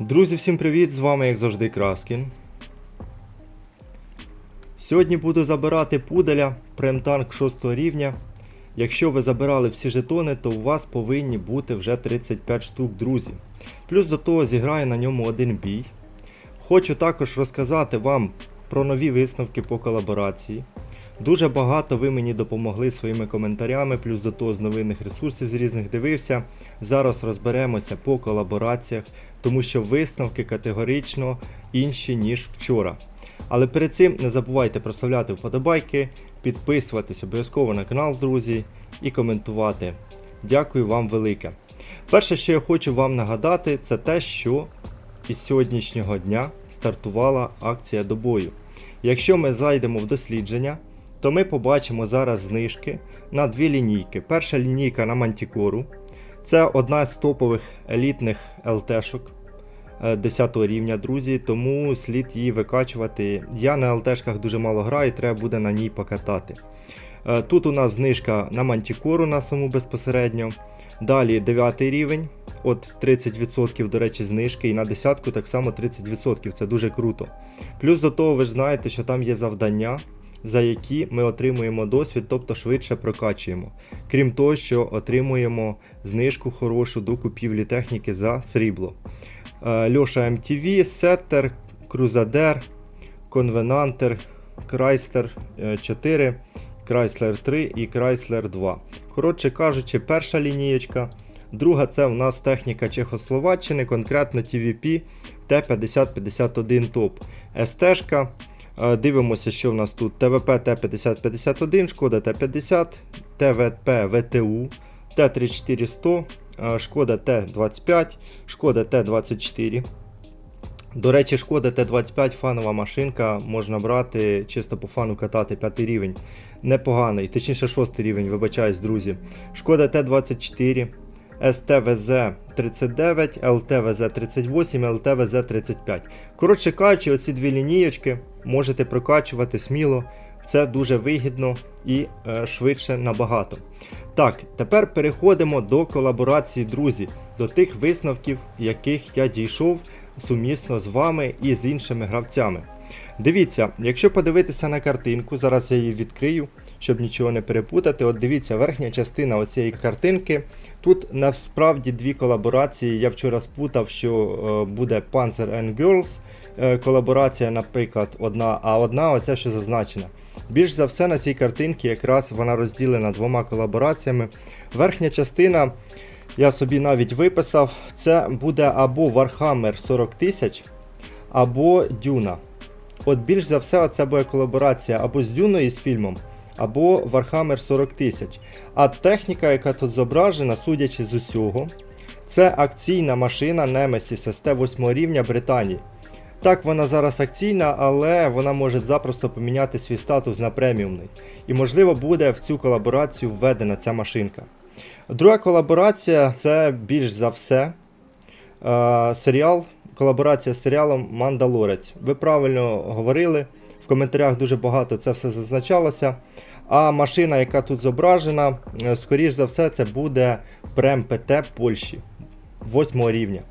Друзі, всім привіт! З вами, як завжди, Краскін. Сьогодні буду забирати пуделя премтанк 6 рівня. Якщо ви забирали всі жетони, то у вас повинні бути вже 35 штук, друзі. Плюс до того зіграю на ньому один бій. Хочу також розказати вам про нові висновки по колаборації. Дуже багато ви мені допомогли своїми коментарями, плюс до того з новинних ресурсів з різних дивився. Зараз розберемося по колабораціях, тому що висновки категорично інші, ніж вчора. Але перед цим не забувайте проставляти вподобайки, підписуватись обов'язково на канал, друзі, і коментувати. Дякую вам велике. Перше, що я хочу вам нагадати, це те, що із сьогоднішнього дня стартувала акція до бою. Якщо ми зайдемо в дослідження, то ми побачимо зараз знижки на дві лінійки. Перша лінійка на Мантікору. Це одна з топових елітних ЛТшок е, 10 рівня, друзі, тому слід її викачувати. Я на ЛТшках дуже мало граю, треба буде на ній покатати. Е, Тут у нас знижка на Мантікору на саму безпосередньо. Далі 9 рівень, от 30% до речі, знижки, і на десятку так само 30%, це дуже круто. Плюс до того, ви ж знаєте, що там є завдання, за які ми отримуємо досвід, тобто швидше прокачуємо. Крім того, що отримуємо знижку хорошу до купівлі техніки за срібло. Е, Льоша MTV, Сеттер, Крузадер, Конвенантер, Крайслер 4, Крайслер 3 і Крайслер 2. Коротше кажучи, перша лінієчка. Друга це в нас техніка Чехословаччини, конкретно TVP Т5051 топ. СТ-шка. Е, Дивимося, що в нас тут ТВП Т5051, Шкода Т50, ТВП ВТУ, Т34100, е, Шкода Т25, Шкода Т24. До речі, Шкода Т25 фанова машинка, можна брати, чисто по фану катати 5 рівень. Непоганий, точніше 6 рівень, вибачаюсь, друзі. Шкода Т24, СТВЗ 39, ЛТВЗ 38, ЛТВЗ 35. Коротше кажучи, оці дві лінієчки можете прокачувати сміло. Це дуже вигідно і е, швидше набагато. Так, тепер переходимо до колаборації, друзі, до тих висновків, яких я дійшов сумісно з вами і з іншими гравцями. Дивіться, якщо подивитися на картинку, зараз я її відкрию, щоб нічого не перепутати. От дивіться, верхня частина оцієї картинки. Тут насправді дві колаборації. Я вчора спутав, що е, буде Panzer and Girls е, колаборація, наприклад, одна, а одна оця, що зазначена. Більш за все на цій картинці якраз вона розділена двома колабораціями. Верхня частина, я собі навіть виписав, це буде або Warhammer 40 тисяч, або Дюна. От більш за все, це буде колаборація або з Дюною з фільмом, або Warhammer 40 тисяч. А техніка, яка тут зображена, судячи з усього, це акційна машина Nemesis ST 8 рівня Британії. Так, вона зараз акційна, але вона може запросто поміняти свій статус на преміумний. І можливо буде в цю колаборацію введена ця машинка. Друга колаборація це більш за все е, серіал, колаборація з серіалом Мандалорець. Ви правильно говорили, в коментарях дуже багато це все зазначалося. А машина, яка тут зображена, е, скоріш за все, це буде Прем ПТ Польщі 8 рівня.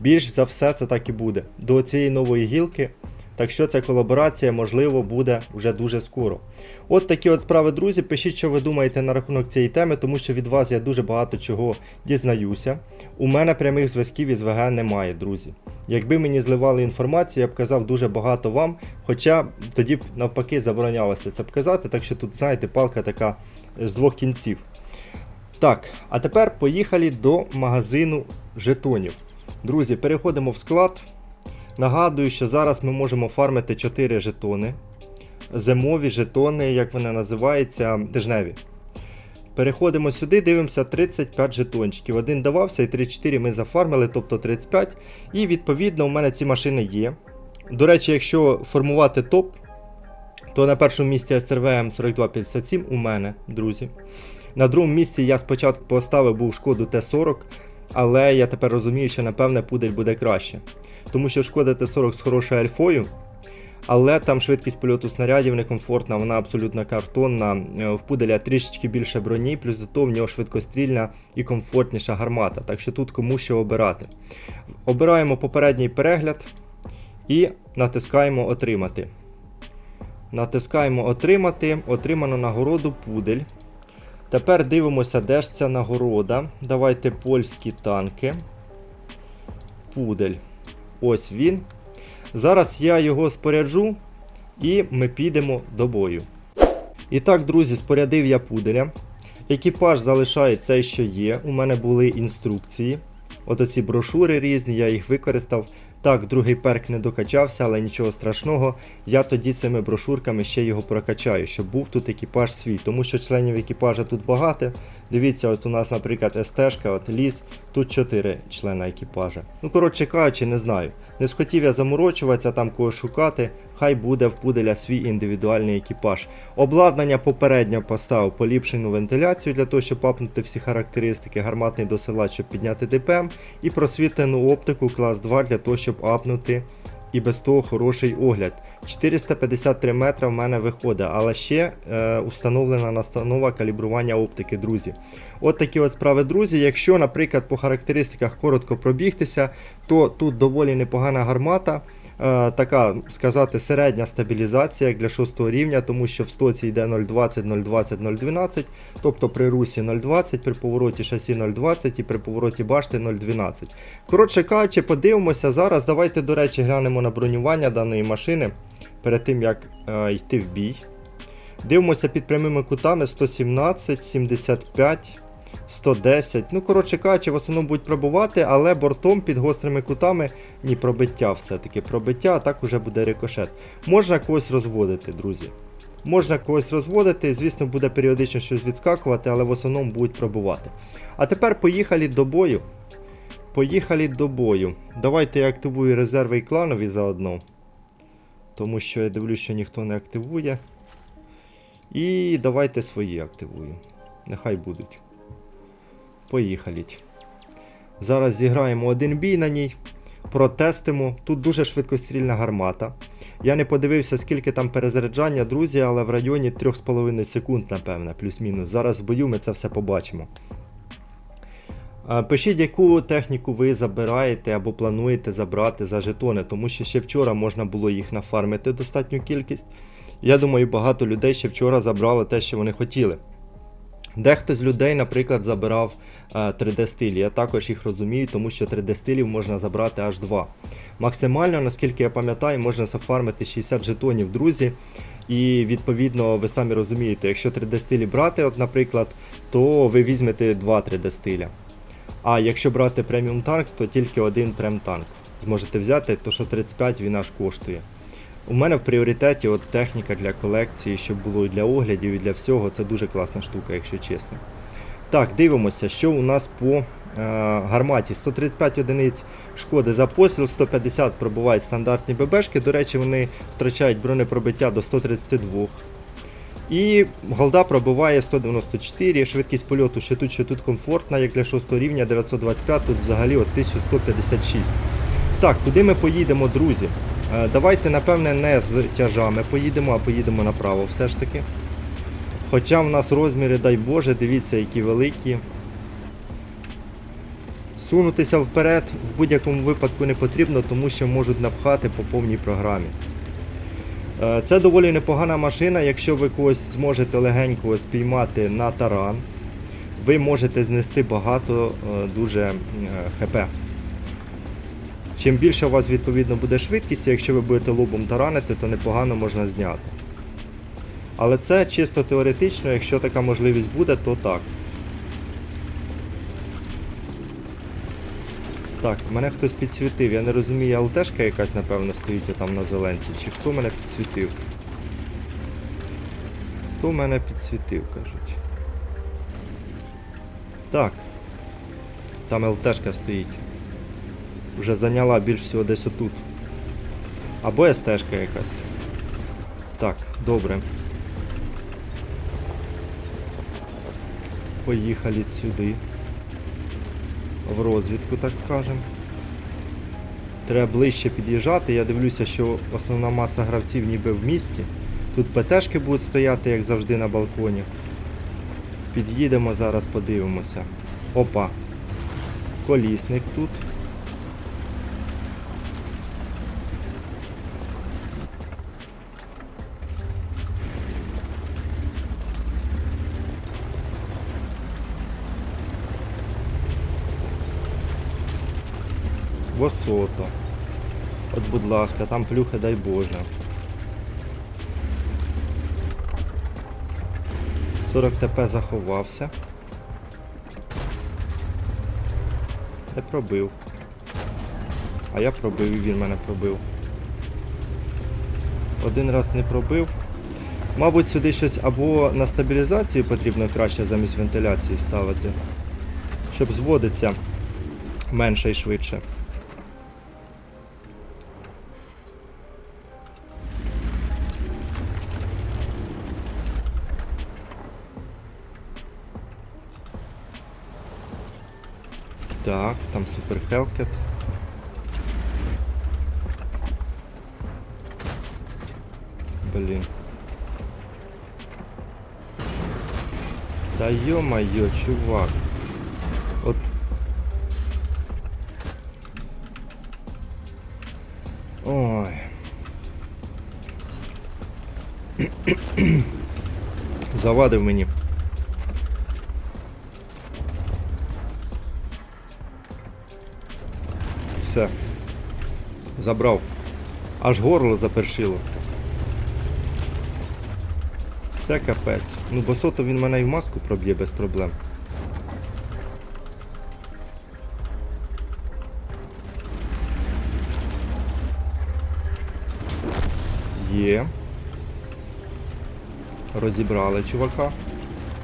Більш за все це так і буде. До цієї нової гілки. Так що ця колаборація, можливо, буде вже дуже скоро. От такі от справи, друзі. Пишіть, що ви думаєте на рахунок цієї теми, тому що від вас я дуже багато чого дізнаюся. У мене прямих зв'язків із ВГ немає, друзі. Якби мені зливали інформацію, я б казав дуже багато вам, хоча тоді б навпаки заборонялося це б казати, так що тут, знаєте, палка така з двох кінців. Так, а тепер поїхали до магазину жетонів. Друзі, переходимо в склад. Нагадую, що зараз ми можемо фармити 4 жетони. Зимові жетони, як вони називаються, тижневі. Переходимо сюди, дивимося 35 жетончиків. Один давався і 34 ми зафармили, тобто 35. І відповідно у мене ці машини є. До речі, якщо формувати топ, то на першому місці SRVM 4257 у мене, друзі. На другому місці я спочатку поставив був шкоду Т40, але я тепер розумію, що напевне пудель буде краще. Тому що шкода Т40 з хорошою альфою, Але там швидкість польоту снарядів некомфортна, вона абсолютно картонна. Е, В пуделя трішечки більше броні, плюс до того в нього швидкострільна і комфортніша гармата. Так що тут кому що обирати. Обираємо попередній перегляд і натискаємо Отримати. Натискаємо Отримати. Отримано нагороду пудель. Тепер дивимося, де ж ця нагорода. Давайте польські танки. Пудель. Ось він. Зараз я його споряджу і ми підемо до бою. І так, друзі, спорядив я пуделя. Екіпаж залишає цей, що є. У мене були інструкції. От оці брошури різні, я їх використав. Так, другий перк не докачався, але нічого страшного. Я тоді цими брошурками ще його прокачаю, щоб був тут екіпаж свій, тому що членів екіпажа тут багато. Дивіться, от у нас, наприклад, СТ-шка, от ліс, тут 4 члена екіпажа. Ну, коротше кажучи, не знаю. Не схотів я заморочуватися, там когось шукати. Хай буде в пуделя свій індивідуальний екіпаж. Обладнання попередньо поставив поліпшену вентиляцію для того, щоб апнути всі характеристики, гарматний досилач, щоб підняти ДПМ, і просвітлену оптику клас 2 для того, щоб апнути і без того хороший огляд. 453 метра в мене виходить, але ще е, установлена настанова калібрування оптики, друзі. От такі от справи, друзі. Якщо, наприклад, по характеристиках коротко пробігтися, то тут доволі непогана гармата. Е, така сказати середня стабілізація для 6 рівня, тому що в стоці йде 0,20, 0,20, 0,12, тобто при русі 0,20, при повороті шасі 0,20 і при повороті башти 0,12. Коротше кажучи, подивимося зараз. Давайте, до речі, глянемо на бронювання даної машини перед тим як е, йти в бій. Дивимося під прямими кутами 117, 75. 110. Ну, коротше кажучи, в основному будуть пробувати, але бортом під гострими кутами ні, пробиття все-таки пробиття, а так уже буде рикошет. Можна когось розводити, друзі. Можна когось розводити, звісно, буде періодично щось відскакувати, але в основному будуть пробувати. А тепер поїхали до бою. Поїхали до бою. Давайте я активую резерви і кланові заодно. Тому що я дивлюсь, що ніхто не активує. І давайте свої активую. Нехай будуть. Поїхали. Зараз зіграємо один бій на ній. Протестимо. Тут дуже швидкострільна гармата. Я не подивився, скільки там перезаряджання, друзі, але в районі 3,5 секунд, напевне, плюс-мінус. Зараз в бою ми це все побачимо. Пишіть, яку техніку ви забираєте або плануєте забрати за жетони, тому що ще вчора можна було їх нафармити достатню кількість. Я думаю, багато людей ще вчора забрали те, що вони хотіли. Дехто з людей, наприклад, забирав е, 3D стилі. Я також їх розумію, тому що 3D стилів можна забрати аж 2. Максимально, наскільки я пам'ятаю, можна зафармити 60 жетонів, друзі. І відповідно, ви самі розумієте, якщо 3D стилі брати, от, наприклад, то ви візьмете 2 3D стиля. А якщо брати преміум танк, то тільки один прем танк зможете взяти, то що 35 він аж коштує. У мене в пріоритеті от техніка для колекції, щоб було і для оглядів, і для всього. Це дуже класна штука, якщо чесно. Так, дивимося, що у нас по е, гарматі. 135 одиниць шкоди за постріл, 150 пробувають стандартні ББшки. До речі, вони втрачають бронепробиття до 132. І голда пробиває 194, швидкість польоту що тут, що тут комфортна, як для 6 рівня 925, тут взагалі от 1156. Так, куди ми поїдемо, друзі? Е, Давайте, напевне, не з тяжами поїдемо, а поїдемо направо все ж таки. Хоча в нас розміри, дай Боже, дивіться, які великі. Сунутися вперед в будь-якому випадку не потрібно, тому що можуть напхати по повній програмі. Е, Це доволі непогана машина, якщо ви когось зможете легенько спіймати на таран, ви можете знести багато е, дуже ХП. Чим більше у вас відповідно буде швидкість, якщо ви будете лобом таранити, то непогано можна зняти. Але це чисто теоретично, якщо така можливість буде, то так. Так, мене хтось підсвітив. Я не розумію, ЛТшка якась, напевно, стоїть там на зеленці. Чи хто мене підсвітив? Хто мене підсвітив, кажуть. Так. Там ЛТшка стоїть. Вже зайняла більш всього десь отут. Або СТшка якась. Так, добре. Поїхали сюди. В розвідку, так скажем. Треба ближче під'їжджати. Я дивлюся, що основна маса гравців ніби в місті. Тут ПТшки будуть стояти, як завжди, на балконі. Під'їдемо зараз, подивимося. Опа. Колісник тут. Висото. От, будь ласка, там плюхи, дай Боже. 40 ТП заховався. Не пробив. А я пробив і він мене пробив. Один раз не пробив. Мабуть, сюди щось або на стабілізацію потрібно краще замість вентиляції ставити, щоб зводиться менше і швидше. Так, там супер Хелкет. Блін. Да ё-моё, чувак. От. Ой. Завадив мені. Все. Забрав. Аж горло запершило. Це капець. Ну босото він мене і в маску проб'є без проблем. Є. Розібрали чувака.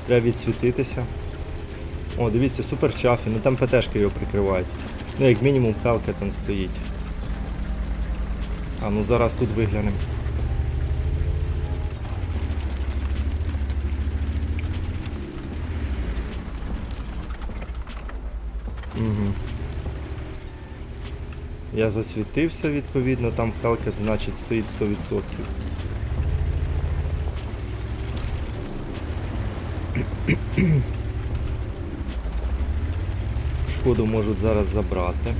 Треба відсвітитися. О, дивіться, супер чафі, ну там ПТшки його прикривають. Ну, як мінімум, Хелка там стоїть. А ну зараз тут виглянемо. Угу. Я засвітився відповідно, там Хелкет значить стоїть 100%. Шкоду можуть зараз забрати.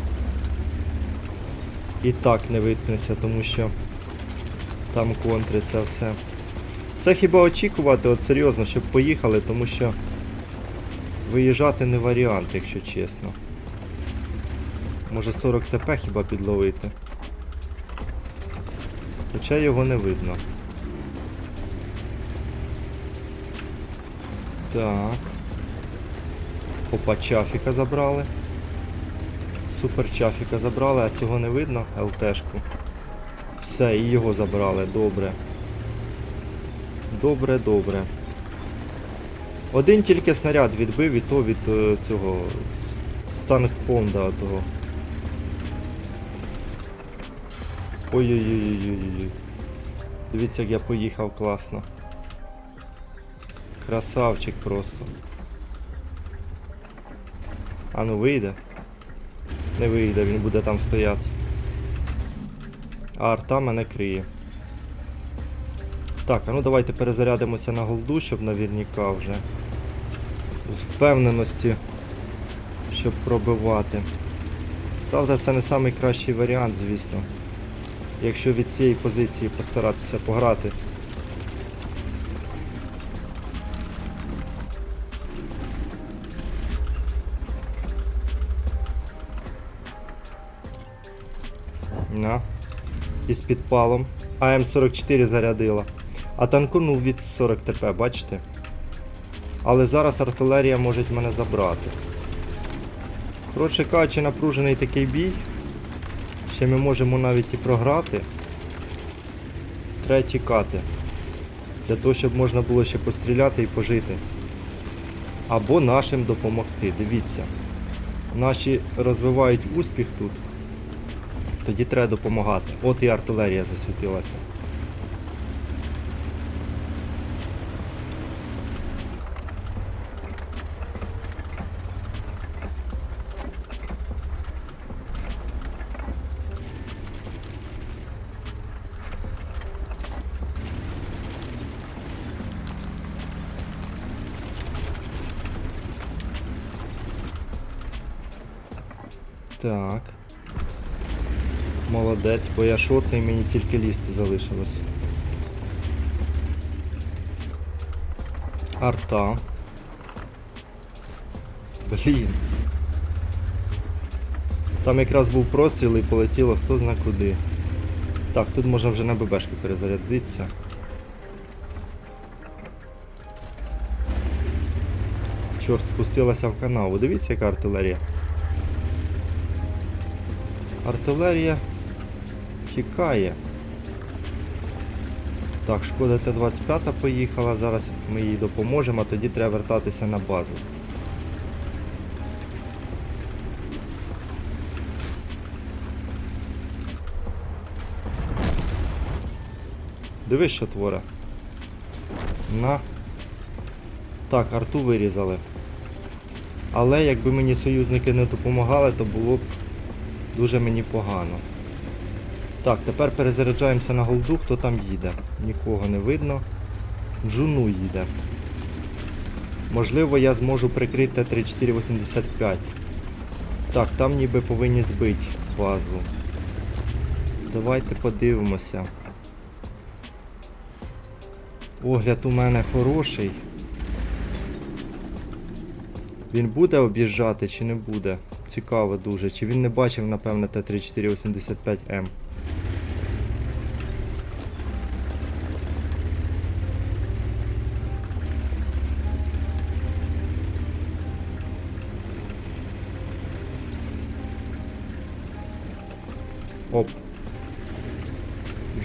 І так не виткнеться, тому що там контриться все. Це хіба очікувати, от серйозно, щоб поїхали, тому що виїжджати не варіант, якщо чесно. Може 40 ТП хіба підловити. Хоча його не видно. Так. Опа, чафіка забрали. Супер чафіка забрали, а цього не видно, ЛТшку. Все, і його забрали, добре. Добре, добре. Один тільки снаряд відбив і то від е, цього станк-фонда того. Ой-ой-ой-ой-ой. Дивіться, як я поїхав класно. Красавчик просто. А ну вийде. Не вийде, він буде там стояти. А арта мене криє. Так, а ну давайте перезарядимося на голду, щоб навірніка вже. З впевненості, щоб пробивати. Правда, це не найкращий варіант, звісно. Якщо від цієї позиції постаратися пограти. На. Із підпалом. АМ-44 зарядила. А танкунув від 40 ТП, бачите? Але зараз артилерія може мене забрати. Коротше кажучи, напружений такий бій. Ще ми можемо навіть і програти. Треба тікати. Для того, щоб можна було ще постріляти і пожити. Або нашим допомогти. Дивіться. Наші розвивають успіх тут тоді треба допомагати. От і артилерія засвітилася. Так. Молодець, бо я шотний, мені тільки лізти залишилось. Арта. Блін. Там якраз був простріл і полетіло хто зна куди. Так, тут можна вже на ББшки перезарядитися. Чорт, спустилася в канаву. Дивіться, яка артилерія. Артилерія тікає. Так, шкода Т-25 поїхала, зараз ми їй допоможемо, а тоді треба вертатися на базу. Дивись, що творе. На. Так, арту вирізали. Але якби мені союзники не допомагали, то було б дуже мені погано. Так, тепер перезаряджаємося на голду, хто там їде. Нікого не видно. Джуну їде. Можливо, я зможу прикрити 3485. Так, там ніби повинні збити базу. Давайте подивимося. Огляд у мене хороший. Він буде об'їжджати чи не буде? Цікаво дуже. Чи він не бачив, напевно, Т-3485М.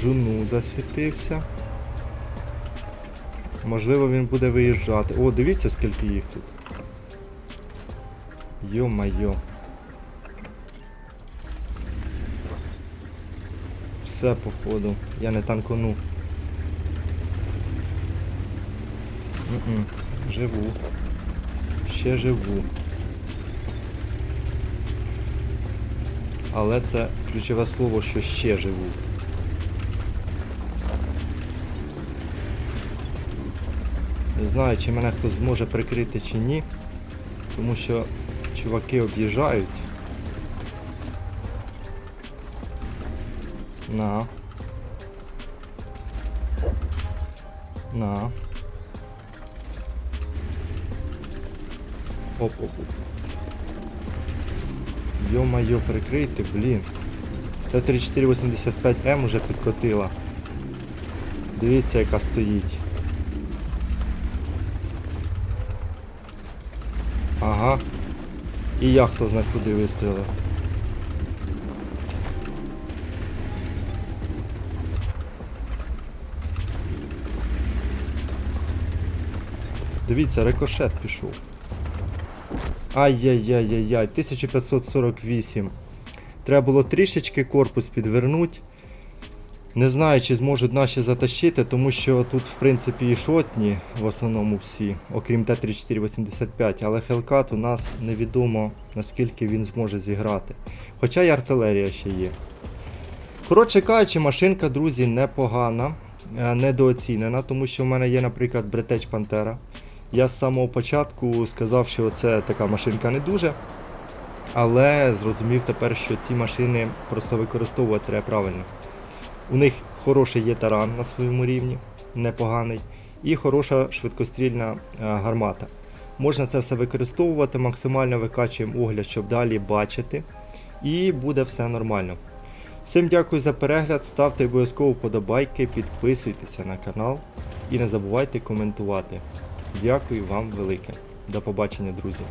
Джуну засвітився. Можливо, він буде виїжджати. О, дивіться, скільки їх тут. Йо-майо. Все, походу. Я не танкону. М-м. Живу. Ще живу. Але це ключове слово, що ще живу. Не знаю, чи мене хтось зможе прикрити чи ні. Тому що чуваки об'їжджають. На. На. Оп-оп-оп. Йо-майо, прикрийте, блін. Т-3485М уже підкотила. Дивіться, яка стоїть. Ага. І я хто знає куди вистрілив. Дивіться, рикошет пішов. Ай-яй-яй-яй-яй, 1548. Треба було трішечки корпус підвернути. Не знаю, чи зможуть наші затащити, тому що тут, в принципі, і шотні, в основному всі, окрім Т-3485, але Хелкат у нас невідомо, наскільки він зможе зіграти. Хоча й артилерія ще є. Коротше кажучи, машинка, друзі, непогана, е, недооцінена, тому що в мене є, наприклад, Бретеч Пантера. Я з самого початку сказав, що це така машинка не дуже. Але зрозумів тепер, що ці машини просто використовувати треба правильно. У них хороший є таран на своєму рівні, непоганий, і хороша швидкострільна е, гармата. Можна це все використовувати, максимально викачуємо огляд, щоб далі бачити, і буде все нормально. Всім дякую за перегляд, ставте обов'язково вподобайки, підписуйтеся на канал і не забувайте коментувати. Дякую вам велике. До побачення, друзі.